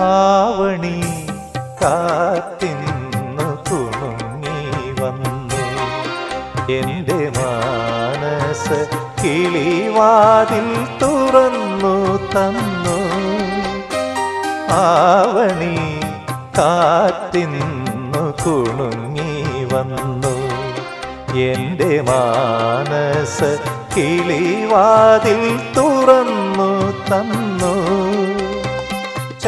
ആവണി കാത്തിന്നു കുണുങ്ങി വന്നു. എന്റെ മാനസ കിളിവാതിൽ തുറന്നു തന്നു. ആവണി കാത്തിന്നു കുണുങ്ങി വന്നു. എന്റെ മാനസ കിളിവാതിൽ തുറന്നു തന്നു.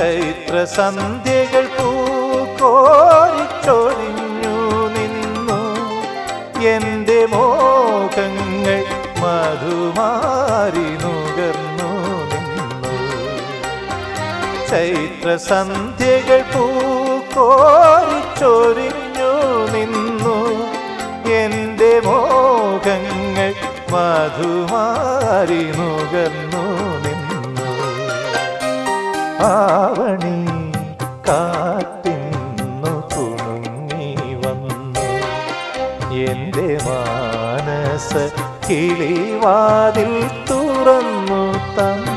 ചൈത്ര സന്ധ്യകൾ പൂക്കോരിച്ചൊഴിഞ്ഞു നിന്നു. എന്റെ മോഹങ്ങൾ മധുമാരി നുകർന്നു നിന്നു. ചൈത്ര സന്ധ്യകൾ പൂക്കോരിച്ചൊരിഞ്ഞു നിന്നു. എന്റെ മോഹങ്ങൾ മധുമാരി നുകർന്നു ആവണി കാത്തിന്നു കുണുങ്ങി വന്നു. എന്റെ മാനസ കിളിവാതിൽ തുറന്നു തന്നു.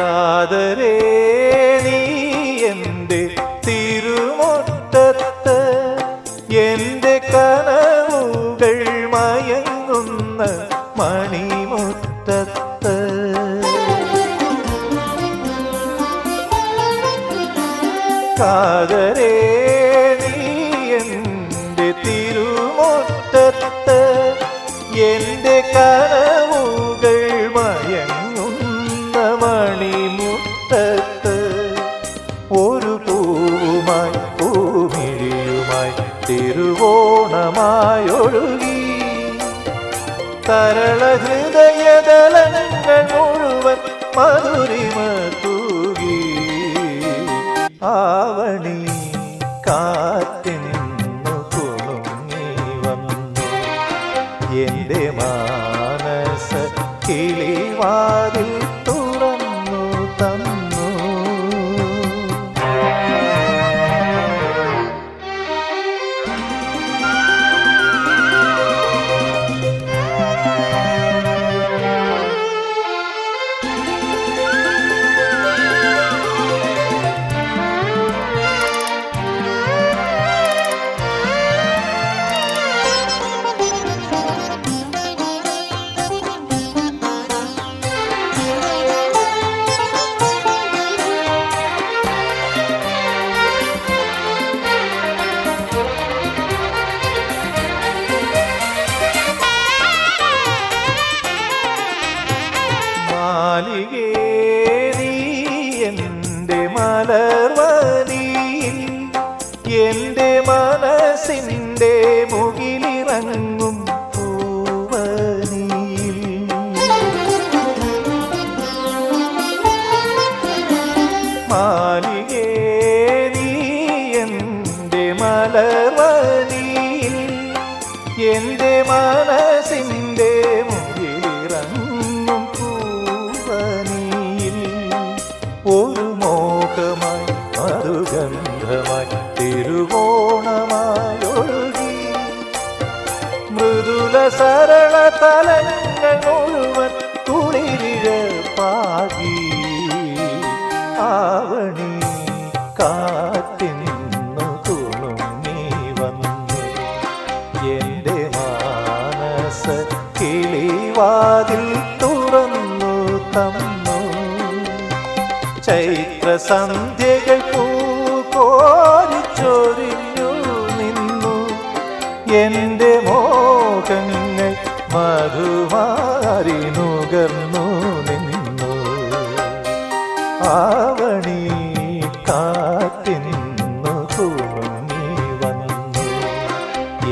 കാതരേ നീ എന്റെ തിരുമുറ്റത്ത് എന്റെ കനവുകൾ മയങ്ങുന്ന മണിമുറ്റത്ത്. കാതരേ നീ എന്റെ തിരുമുറ്റത്ത് എന്റെ കനവുകൾ തരള ഹൃദയതലങ്ങൾ മുഴുവൻ മധുരിമ തൂകി ആവണി കാറ്റിനിന്നു കുണുങ്ങി വന്നു. എന്റെ മാനസ എന്റെ മനസ്സിന്റെ മുകിലിറങ്ങും പൂവനിയിൽ നീ മനസ്സിന്റെ മുകിലിറങ്ങും പൂവനിയിൽ ഒരു മോഹമായി മൃദുല സരള തലങ്ങൾ മുഴുവൻ കുളിരിഴ പാകി. ആവണി കാറ്റിന്നു കുണുങ്ങി വന്നു. എന്റെ മാനസ കിളിവാതിൽ തുറന്നു തന്നു. ചൈത്ര സന്ധ്യകൾ പൂക്കോരിച്ചൊരിഞ്ഞു നിന്നു. എന്റെ മോഹങ്ങൾ മറുവാരി നുകർന്നു നിന്നു. ആവണി കാത്തിന്നു കുണുങ്ങി വന്നു.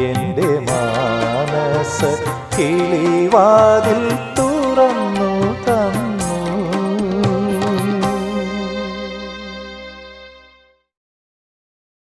എന്റെ മാനസ കിളിവാതിൽ തു